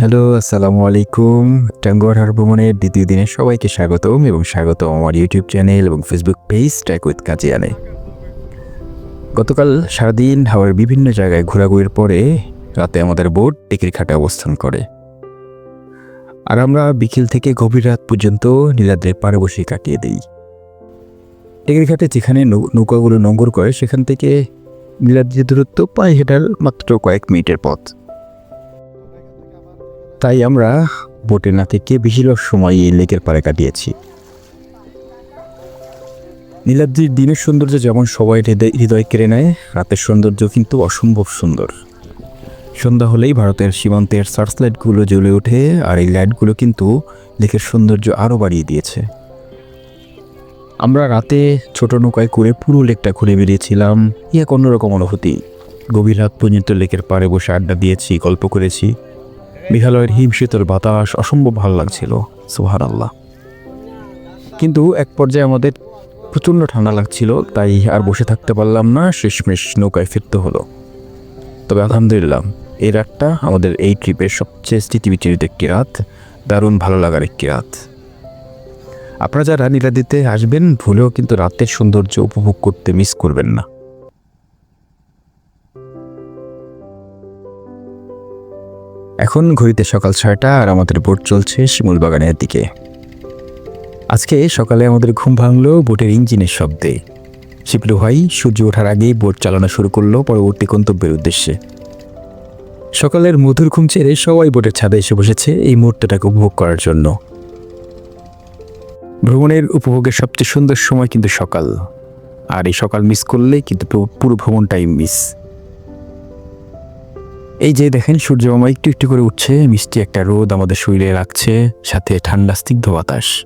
Hello, আসসালামু আলাইকুম। টাঙ্গুয়ার হার ভ্রমণের দ্বিতীয় দিনে সবাইকে স্বাগতম এবং স্বাগতম আমার ইউটিউব চ্যানেল এবং ফেসবুক পেজ ট্র্যাক উইথ কাজিয়ানে গতকাল সারাদিন হাওয়ার বিভিন্ন জায়গায় ঘোরাঘুরির পরে রাতে আমাদের বোট টেকির ঘাটে অবস্থান করে। আর আমরা বিকেল থেকে গভীর রাত পর্যন্ত নীলাদ্রের পাড়ে বসে কাটিয়ে দিই। টেকির ঘাটে যেখানে নৌকাগুলো নোঙ্গর করে, সেখান থেকে নীলাদ্রির দূরত্ব পায়ে হেঁটার মাত্র কয়েক মিনিটের পথ। তাই আমরা বোটে না থেকে বেশিরভাগ সময় এই লেকের পাড়ে কাটিয়েছি। নীলাদ্রির দিনের সৌন্দর্য যেমন সবাই হৃদয় কেড়ে নেয়, রাতের সৌন্দর্য কিন্তু অসম্ভব সুন্দর। সন্ধ্যা হলেই ভারতের সীমান্তের সার্চ লাইটগুলো জ্বলে ওঠে আর এই লাইটগুলো কিন্তু লেকের সৌন্দর্য আরও বাড়িয়ে দিয়েছে। আমরা রাতে ছোট নৌকায় করে পুরো লেকটা ঘুরে বেরিয়েছিলাম এক অন্যরকম অনুভূতি। গভীর রাত পর্যন্ত লেকের পাড়ে বসে আড্ডা দিয়েছি, গল্প করেছি। মেঘালয়ের হিমশীতল বাতাস অসম্ভব ভালো লাগছিল সুহার আল্লাহ কিন্তু এক পর্যায়ে আমাদের প্রচণ্ড ঠান্ডা লাগছিল, তাই আর বসে থাকতে পারলাম না, শেষমেশ নৌকায় ফিরতে হলো। তবে আলহামদুলিল্লাহ এই রাতটা আমাদের এই ট্রিপের সবচেয়ে স্মৃতিবিচরিত একটি রাত, দারুণ ভালো লাগার একটি রাত। আপনারা যারা নীলাদিতে আসবেন, ভুলেও কিন্তু রাতের সৌন্দর্য উপভোগ করতে মিস করবেন না। এখন ঘড়িতে সকাল ছয়টা আর আমাদের বোট চলছে শিমুল বাগানের দিকে। আজকে সকালে আমাদের ঘুম ভাঙলো বোটের ইঞ্জিনের শব্দে। শিপলু ভাই সূর্য ওঠার আগেই বোট চালানো শুরু করল পরবর্তী গন্তব্যের উদ্দেশ্যে। সকালের মধুর ঘুম ছেড়ে সবাই বোটের ছাদে এসে বসেছে এই মুহূর্তটাকে উপভোগ করার জন্য। ভ্রমণের উপভোগের সবচেয়ে সুন্দর সময় কিন্তু সকাল। আর এই সকাল মিস করলে কিন্তু পুরো- ভ্রমণটাই মিস এই যে দেখেন সূর্য মামা একটু একটু করে উঠছে, মিষ্টি একটা রোদ আমাদের শরীরে লাগছে, সাথে ঠান্ডা, স্নিগ্ধ বাতাস।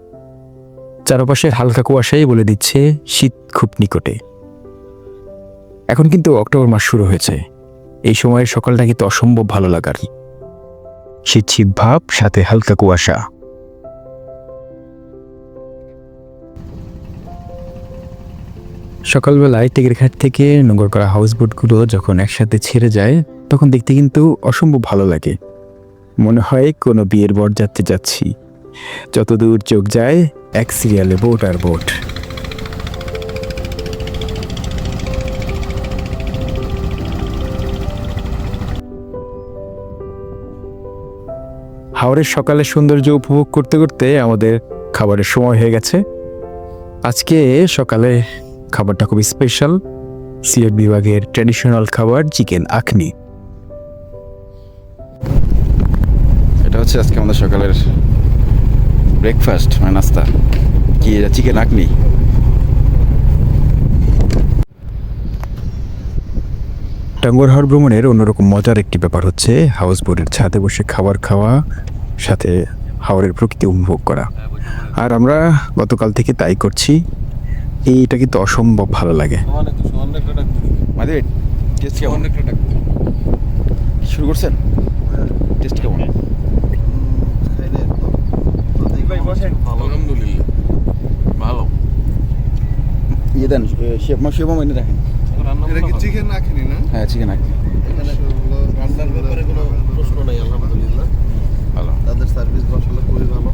চারপাশের হালকা কুয়াশাই বলে দিচ্ছে, শীত খুব নিকটে। এখন কিন্তু অক্টোবর মাস শুরু হয়েছে। এই সময়ের সকালটা কিন্তু অসম্ভব ভালো লাগার। শীত শীত ভাব, সাথে হালকা কুয়াশা। সকালবেলায় টেকের ঘাট থেকে নোংর করা হাউস বোটগুলো যখন একসাথে ছেড়ে যায় তখন দেখতে কিন্তু অসম্ভব ভালো লাগে। মনে হয় কোনো বিয়ের বর যাত্রী যাচ্ছি। যতদূর চোখ যায়, এক সিরিয়ালে বোট আর বোট হাওড়ের সকালের সৌন্দর্য উপভোগ করতে করতে আমাদের খাবারের সময় হয়ে গেছে। আজকে সকালে খাবারটা খুব স্পেশাল সিলেট বিভাগের ট্র্যাডিশনাল খাবার চিকেন আখনি। হচ্ছে আজকে আমাদের সকালের ব্রেকফাস্ট মানে নাস্তা। কি চিকেন আকনি টাঙ্গর হাওড় ভ্রমণের অন্যরকম মজার একটি ব্যাপার হচ্ছে হাউস বোটের ছাদে বসে খাবার খাওয়া সাথে হাওড়ের প্রকৃতি উপভোগ করা। আর আমরা গতকাল থেকে তাই করছি। এইটা কিন্তু অসম্ভব ভালো লাগে। শুরু করছেন টেস্ট কেমন আলহামদুলিল্লাহ ভালো ইয়ে দেন শেফ মা শেফ এনে দেখেন এটা কি চিকেন রাখিনি না? হ্যাঁ চিকেন আকনি রান্নার ব্যাপারে কোনো প্রশ্ন নাই আলহামদুলিল্লাহ। ভালো। তাদের সার্ভিস বসালে খুবই ভালো।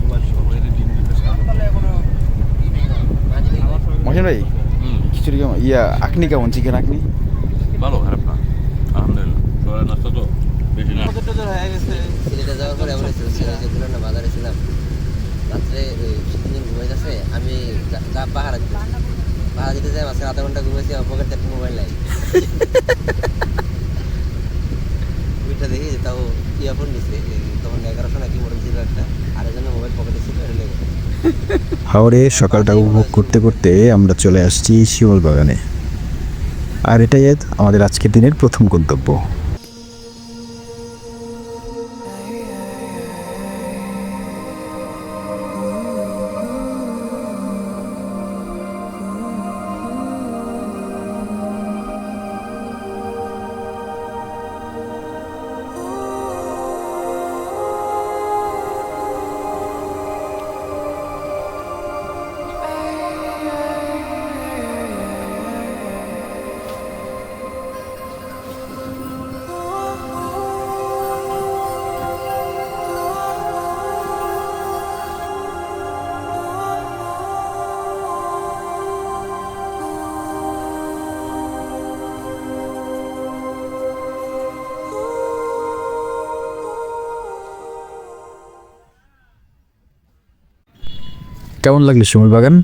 আমার সবাই ডিম দিতে মহিন ভাই খিচুড়ি কেমন? ইয়া আকনি কেমন? চিকেন আকনি ভালো খারাপ না। আলহামদুলিল্লাহ। নাস্তা তো? বেশি না। সিলেটে যাওয়ার পরে আমরা সিলেটে ছিলাম না বাজারে ছিলাম রাত্রে ওই তিন ঘুমাই যাচ্ছে আমি যা- যা ঘণ্টা একটা মোবাইল নাই। তাও তখন এগারোশো নাকি ছিল একটা মোবাইল পকেটে ছিল হাওড়ে সকালটা উপভোগ করতে করতে আমরা চলে আসছি শিমল বাগানে আর এটাই আমাদের আজকের দিনের প্রথম গন্তব্য। কেমন লাগল শিমুল বাগান?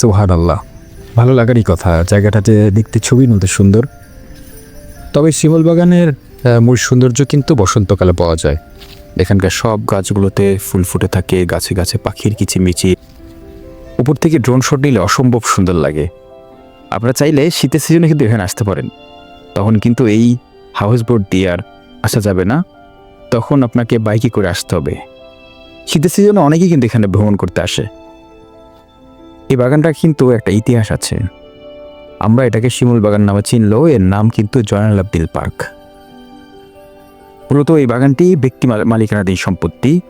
সোহান আল্লাহ ভালো লাগারই কথা, জায়গাটা যে দেখতে ছবির মধ্যে সুন্দর। তবে শিমুল বাগানের মূল সৌন্দর্য কিন্তু বসন্তকালে পাওয়া যায়। এখানকার সব গাছগুলোতে ফুল ফুটে থাকে, গাছে গাছে পাখির কিচিমিচি উপর থেকে ড্রোন শট নিলে অসম্ভব সুন্দর লাগে। আপনারা চাইলে শীতের সিজনে কিন্তু এখানে আসতে পারেন। তখন কিন্তু এই হাউস বোট দিয়ে আর আসা যাবে না। তখন আপনাকে বাইকে করে আসতে হবে। শীতের সিজনে অনেকেই কিন্তু এখানে ভ্রমণ করতে আসে। এই বাগানটা কিন্তু একটা ইতিহাস আছে। আমরা এটাকে শিমুল বাগান নামে চিনলেও এর নাম কিন্তু জয়নাল আব্দিল পার্ক। মূলত এই বাগানটি ব্যক্তি মাল- মালিকানাধীন সম্পত্তি।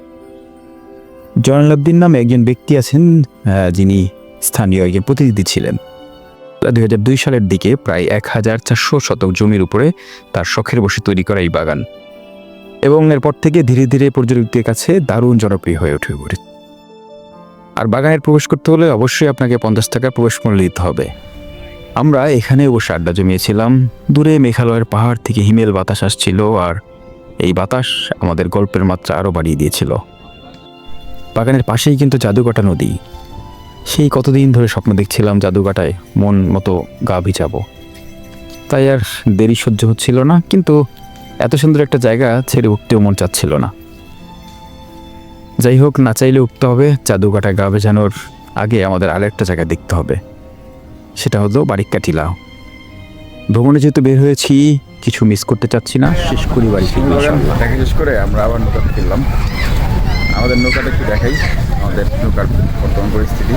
জয়নাল আব্দিন নামে একজন ব্যক্তি আছেন যিনি স্থানীয় একজন প্রতিনিধি ছিলেন। দুই হাজার দুই সালের দিকে প্রায় এক হাজার চারশো শতক জমির উপরে তার শখের বসে তৈরি করা এই বাগান। এবং এরপর থেকে ধীরে ধীরে পর্যটকদের কাছে দারুণ জনপ্রিয় হয়ে উঠে পড়ে আর বাগানের প্রবেশ করতে হলে অবশ্যই আপনাকে পঞ্চাশ টাকা প্রবেশ মূল্য দিতে হবে। আমরা এখানে বসে আড্ডা জমিয়েছিলাম। দূরে মেঘালয়ের পাহাড় থেকে হিমেল বাতাস আসছিল আর এই বাতাস আমাদের গল্পের মাত্রা আরও বাড়িয়ে দিয়েছিল। বাগানের পাশেই কিন্তু জাদুকাটা নদী। সেই কতদিন ধরে স্বপ্ন দেখছিলাম জাদুকাটায় মন মতো গা ভিজাবো। তাই আর দেরি সহ্য হচ্ছিল না, কিন্তু এত সুন্দর একটা জায়গা ছেড়ে উঠতেও মন চাচ্ছিল না। যাই হোক না চাইলে উঠতে হবে। জাদুকাটা গা ভেজানোর আগে আমাদের আরেকটা জায়গা দেখতে হবে। সেটা হলো বারিক্কা টিলা ভ্রমণে যেহেতু বের হয়েছি কিছু মিস করতে চাচ্ছি না। শেষ করি বাড়ি ফিরবো দেখা শেষ করে আমরা আবার নৌকাতে ফিরলাম। আমাদের নৌকাটা একটু দেখাই আমাদের নৌকার বর্তমান পরিস্থিতি।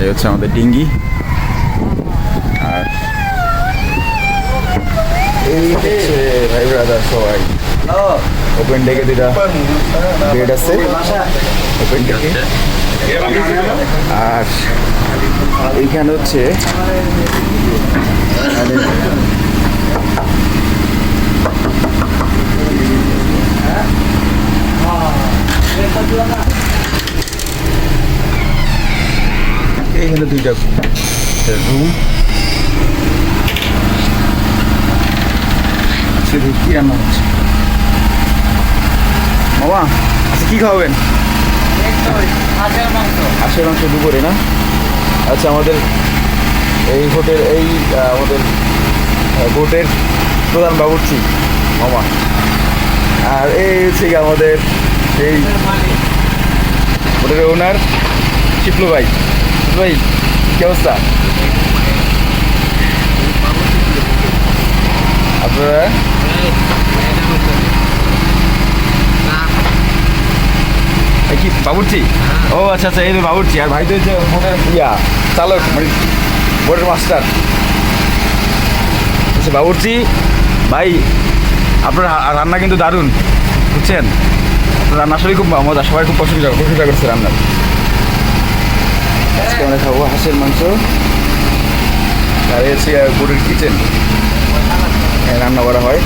এই হচ্ছে আমাদের ডিঙ্গি। আর এই হচ্ছে ভাই ব্রাদার সবাই। ওপেন ডেকে দুটা বেড আছে? ওপেন ডেকে আর এইখানে হচ্ছে এইখানে দুইটা রুম শুধু কি রান্না হচ্ছে। মামা আচ্ছা কি খাওয়াবেন? হাঁসের মাংস দুপুরে, না? আচ্ছা আমাদের এই হোটেল, এই আমাদের বোটের প্রধান বাবুর্চি, মামা। আর এই হচ্ছে আমাদের সেই হোটেলের ওনার শিপলু ভাই। শিপলু ভাই, কি অবস্থা? আপনারা? কি? বাবুর্চি? ও আচ্ছা আচ্ছা এই তো বাবুর্চি। আর ভাই তো হচ্ছে ইয়া, চালক মানে বোটের মাস্টার। আচ্ছা বাবুর্চি, ভাই, আপনার রান্না কিন্তু দারুণ, বুঝছেন? রান্না আসলে খুব মজা, সবাই খুব প্রশংসা প্রশংসা করছে রান্নার। আজকে আমরা খাব হাঁসের মাংস। আর হচ্ছে বোটের কিচেন। রান্না করা হয়।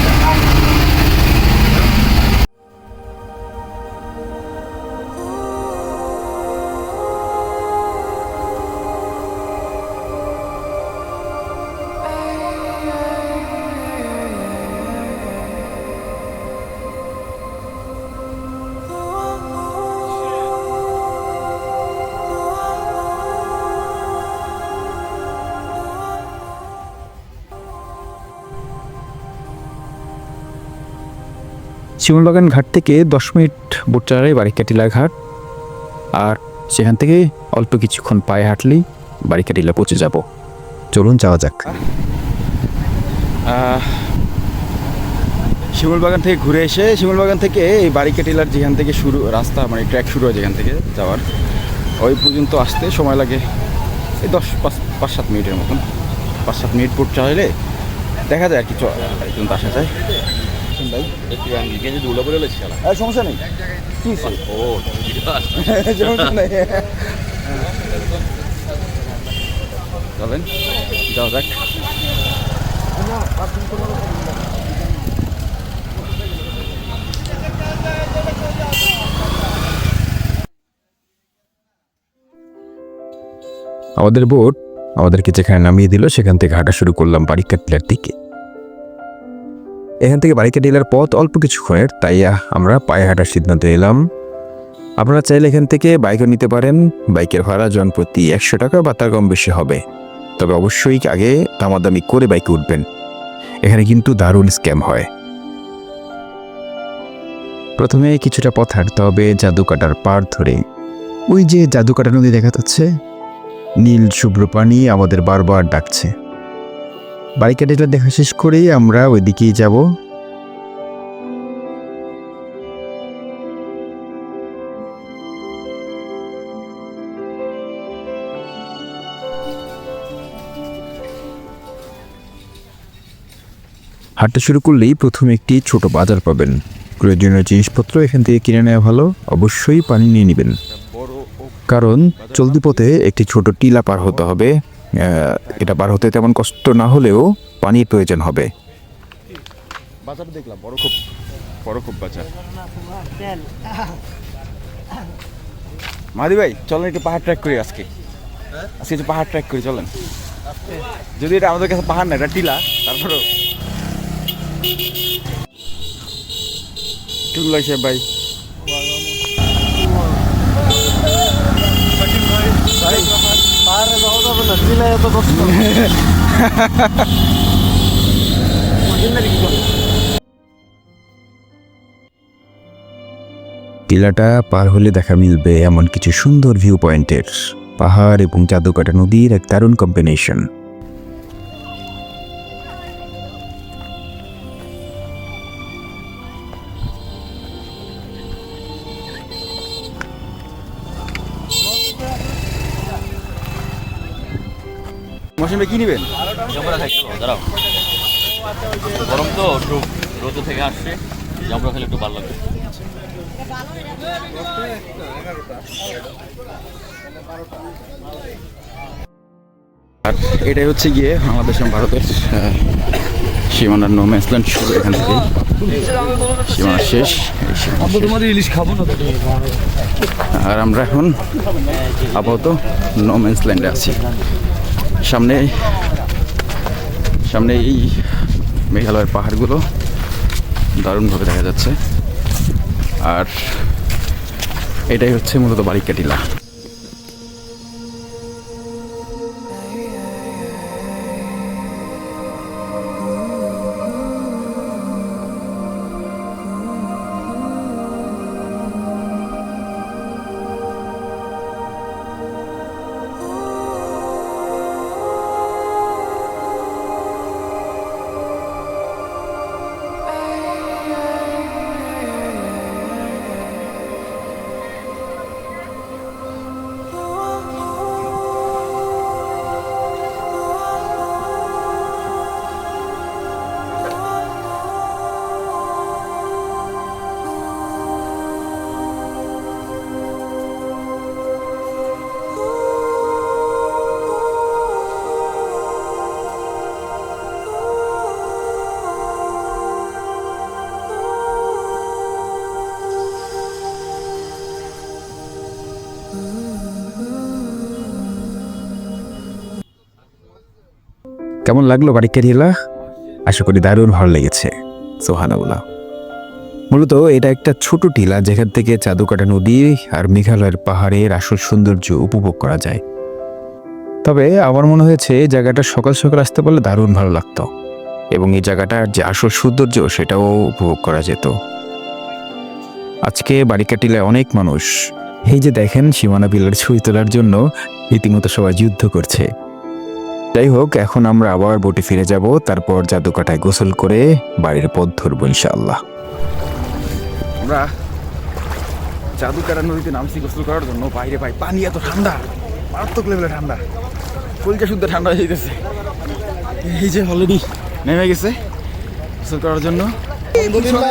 শিমুলবাগান ঘাট থেকে দশ মিনিট বোট চালায় বারিকাটিলা ঘাট আর সেখান থেকে অল্প কিছুক্ষণ পায়ে হাঁটলেই বারিকাটিলা পৌঁছে যাব। চলুন যাওয়া যাক। শিমুলবাগান থেকে ঘুরে এসে শিমুলবাগান থেকে এই বারিকাটিলার যেখান থেকে শুরু রাস্তা মানে ট্র্যাক শুরু হয় যেখান থেকে যাওয়ার ওই পর্যন্ত আসতে সময় লাগে এই দশ পাঁচ পাঁচ সাত মিনিটের মতন। পাঁচ সাত মিনিট পর চাইলে দেখা যায় আর কি পর্যন্ত আসা যায়। ভাই। শালা। আর সমস্যা নেই। কি হয়েছে? ও ভিডিও আসছে সমস্যা নেই। চলেন যাওয়া যাক। আমাদের বোট আমাদেরকে যেখানে নামিয়ে দিল সেখান থেকে হাঁটা শুরু করলাম বারিকাটিলার দিকে। এখান থেকে বারিকাটিলার পথ অল্প কিছুক্ষণের তাই আমরা পায়ে হাঁটার সিদ্ধান্ত এলাম আপনারা চাইলে এখান থেকে বাইকও নিতে পারেন। বাইকের ভাড়া জন প্রতি একশো টাকা বা তার কম বেশি হবে। তবে অবশ্যই আগে দামাদামি করে বাইকে উঠবেন। এখানে কিন্তু দারুণ স্ক্যাম হয়। প্রথমে কিছুটা পথ হাঁটতে হবে জাদুকাটার পার ধরে। ওই যে জাদুকাটা নদী দেখা যাচ্ছে, নীল শুভ্র পানি আমাদের বারবার ডাকছে। বারিকেডটা দেখা শেষ করেই আমরা ওইদিকেই যাব। হাঁটতে শুরু করলেই প্রথমে একটি ছোট বাজার পাবেন। প্রয়োজনীয় জিনিসপত্র এখান থেকে কিনে নেওয়া ভালো, অবশ্যই পানি নিয়ে নেবেন। কারণ চলতি পথে একটি ছোট টিলা পার হতে হবে। এটা পার হতে তেমন কষ্ট না হলেও পানির প্রয়োজন হবে। বাজার দেখলাম, বড় খুব বড় খুব বাজার। মাদি ভাই, চলেন একটু পাহাড় ট্র্যাক করি আজকে। আজকে একটু পাহাড় ট্র্যাক করি, চলেন। যদি এটা আমাদের কাছে পাহাড় না, এটা টিলা, তারপরেও। টুল্লাই সাহেব ভাই টিলাটা পার হলে দেখা মিলবে এমন কিছু সুন্দর ভিউ পয়েন্টের পাহাড় এবং জাদুকাটা নদীর এক দারুণ কম্বিনেশন মৌসুম কি নেবেন? দাঁড়াও। গরম তো একটু রোদ থেকে আসছে। জামরা খেলে একটু ভালো লাগবে আর এটাই হচ্ছে গিয়ে বাংলাদেশ এবং ভারতের সীমানার নো ম্যান্সল্যান্ড শুরু এখান থেকে সীমানা শেষ এই ইলিশ খাব না আর আমরা এখন আপাতত নো ম্যান্সল্যান্ডে আছি। সামনে সামনে এই মেঘালয়ের পাহাড়গুলো দারুণভাবে দেখা যাচ্ছে। আর এটাই হচ্ছে মূলত বারিকা টিলা কেমন লাগল বারিকা টিলা আশা করি দারুণ ভালো লেগেছে। সোহানাউল্লাহ মূলত এটা একটা ছোট টিলা, যেখান থেকে চাদুকাটা নদী আর মেঘালয়ের পাহাড়ের আসল সৌন্দর্য উপভোগ করা যায়। তবে আমার মনে হয়েছে জায়গাটা সকাল সকাল আসতে পারলে দারুণ ভালো লাগতো। এবং এই জায়গাটার যে আসল সৌন্দর্য, সেটাও উপভোগ করা যেত। আজকে বারিকা টিলায় অনেক মানুষ, এই যে দেখেন সীমানা বিলের ছবি তোলার জন্য রীতিমতো সবাই যুদ্ধ করছে। যাই হোক এখন আমরা আবার বোটে ফিরে যাব। তারপর জাদুকাটায় গোসল করে বাড়ির পথ ধরবো ইনশাআল্লাহ। আমরা জাদুকারা নদীতে নামছি গোসল করার জন্য। বাইরে ভাই পানি এত ঠান্ডা। মারাত্মক লেভেলে ঠান্ডা। কলকা শুদ্ধ ঠান্ডা হয়ে যেতেছে এই যে অলরেডি নেমে গেছে গোসল করার জন্য।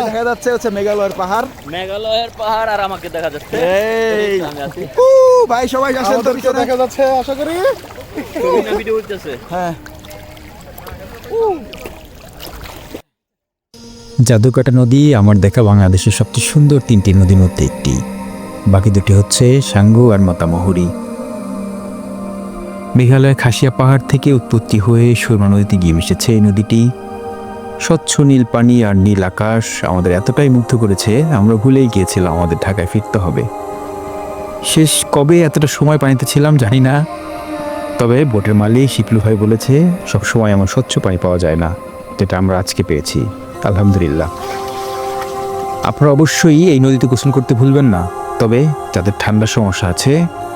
দেখা যাচ্ছে হচ্ছে মেঘালয়ের পাহাড়। মেঘালয়ের পাহাড় আর আমাকে দেখা যাচ্ছে। এই। আমি আছি। উ, ভাই সবাই আসেন তো দেখা যাচ্ছে আশা করি। ভিডিও উঠতেছে। হ্যাঁ। জাদুকাটা নদী আমার দেখা বাংলাদেশের সবচেয়ে সুন্দর তিনটি নদীর মধ্যে একটি। বাকি দুটি হচ্ছে সাঙ্গু আর মাতামহুরি। মেঘালয় খাসিয়া পাহাড় থেকে উৎপত্তি হয়ে সুরমা নদীতে গিয়ে মিশেছে এই নদীটি। স্বচ্ছ নীল পানি আর নীল আকাশ আমাদের এতটাই মুগ্ধ করেছে আমরা ভুলেই গিয়েছিলাম আমাদের ঢাকায় ফিরতে হবে। শেষ কবে এতটা সময় পানিতে ছিলাম জানি না। তবে বোটের মালিক শিপলু ভাই বলেছে, সব সময় এমন স্বচ্ছ পানি পাওয়া যায় না, যেটা আমরা আজকে পেয়েছি। আলহামদুলিল্লাহ। আপনারা অবশ্যই এই নদীতে গোসল করতে ভুলবেন না, তবে যাদের ঠান্ডা সমস্যা আছে,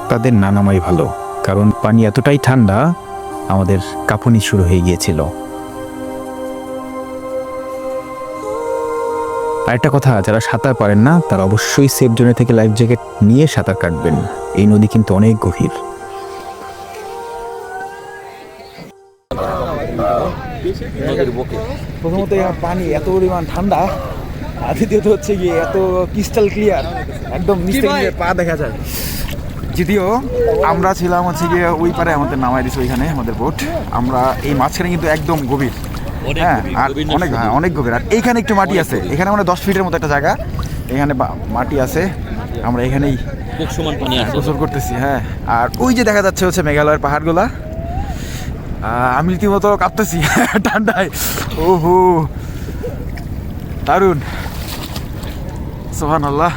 তাদের না নামাই ভালো, কারণ পানি এতটাই ঠান্ডা, আমাদের কাঁপুনি শুরু হয়ে গিয়েছিল। আরেকটা কথা, যারা সাঁতার পারেন না, তারা অবশ্যই সেফ জোনে থেকে লাইফ জ্যাকেট নিয়ে সাঁতার কাটবেন। এই নদী কিন্তু অনেক গভীর। নদীর বুকে। প্রথমত পানি এত পরিমাণ ঠান্ডা আর দ্বিতীয়ত হচ্ছে গিয়ে এত ক্রিস্টাল ক্লিয়ার একদম নিচ নিচে পা দেখা যায়। যদিও আমরা ছিলাম হচ্ছে গিয়ে ওই পারে আমাদের নামাই দিছে ওইখানে আমাদের বোট আমরা এই মাঝখানে কিন্তু একদম গভীর। হ্যাঁ আর অনেক হ্যাঁ অনেক গভীর। আর এইখানে একটু মাটি আছে। এখানে মানে দশ ফিটের মতো একটা জায়গা। এখানে মাটি আছে। আমরা এখানেই আছে। গোসল করতেছি হ্যাঁ। আর ওই যে দেখা যাচ্ছে হচ্ছে মেঘালয়ের পাহাড়গুলা আমি রীতিমতো কাঁপতেছি ঠান্ডায়। ওহো। দারুণ। সোহান আল্লাহ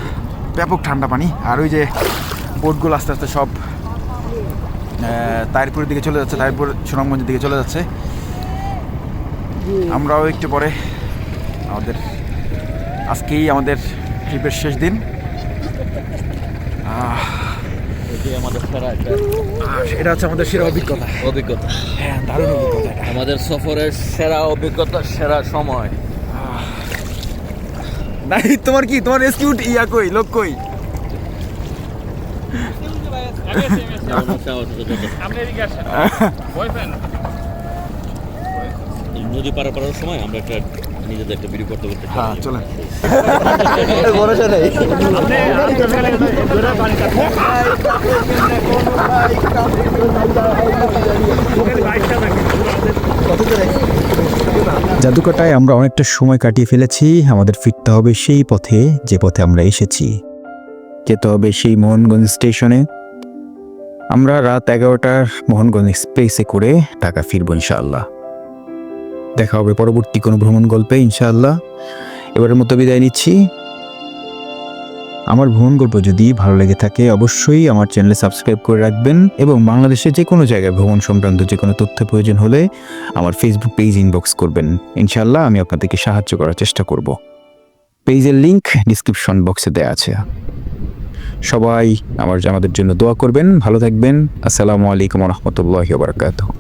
ব্যাপক ঠান্ডা পানি। আর ওই যে বোটগুলো আস্তে আস্তে সব তাইরপুরের দিকে চলে যাচ্ছে তাইরপুর সুনামগঞ্জের দিকে চলে যাচ্ছে। আমরাও একটু পরে আমাদের আজকেই আমাদের ট্রিপের শেষ দিন। আহ, আমাদের সেরা একটা আর হচ্ছে আমাদের সেরা অভিজ্ঞতা। অভিজ্ঞতা। হ্যাঁ দারুণ অভিজ্ঞতা আমাদের সফরের সেরা অভিজ্ঞতা সেরা সময়। নাই তোমার কি? তোমার রেস্কিউ ইয়া কই? লোক কই? নদী পার সময় আমরা একটা নিজেদের একটা ভিডিও করতে করতে হ্যাঁ চলেন। জাদুকাটায় আমরা অনেকটা সময় কাটিয়ে ফেলেছি আমাদের ফিরতে হবে সেই পথে যে পথে আমরা এসেছি। যেতে হবে সেই মোহনগঞ্জ স্টেশনে। আমরা রাত এগারোটার মোহনগঞ্জ এক্সপ্রেসে করে ঢাকা ফিরবো ইনশাআল্লাহ। দেখা হবে পরবর্তী কোনো ভ্রমণ গল্পে, ইনশাআল্লাহ। এবারের মতো বিদায় নিচ্ছি। আমার ভ্রমণ গল্প যদি ভালো লেগে থাকে, অবশ্যই আমার চ্যানেলে সাবস্ক্রাইব করে রাখবেন এবং বাংলাদেশের যে কোনো জায়গায় ভ্রমণ সংক্রান্ত যে কোনো তথ্য প্রয়োজন হলে আমার ফেসবুক পেজ ইনবক্স করবেন। ইনশাল্লাহ আমি আপনাদেরকে সাহায্য করার চেষ্টা করব। পেজের লিংক ডিসক্রিপশন বক্সে দেওয়া আছে। সবাই আমার আমাদের জন্য দোয়া করবেন। ভালো থাকবেন। আসসালামু আলাইকুম রহমতুল্লাহ বারকাতুহ।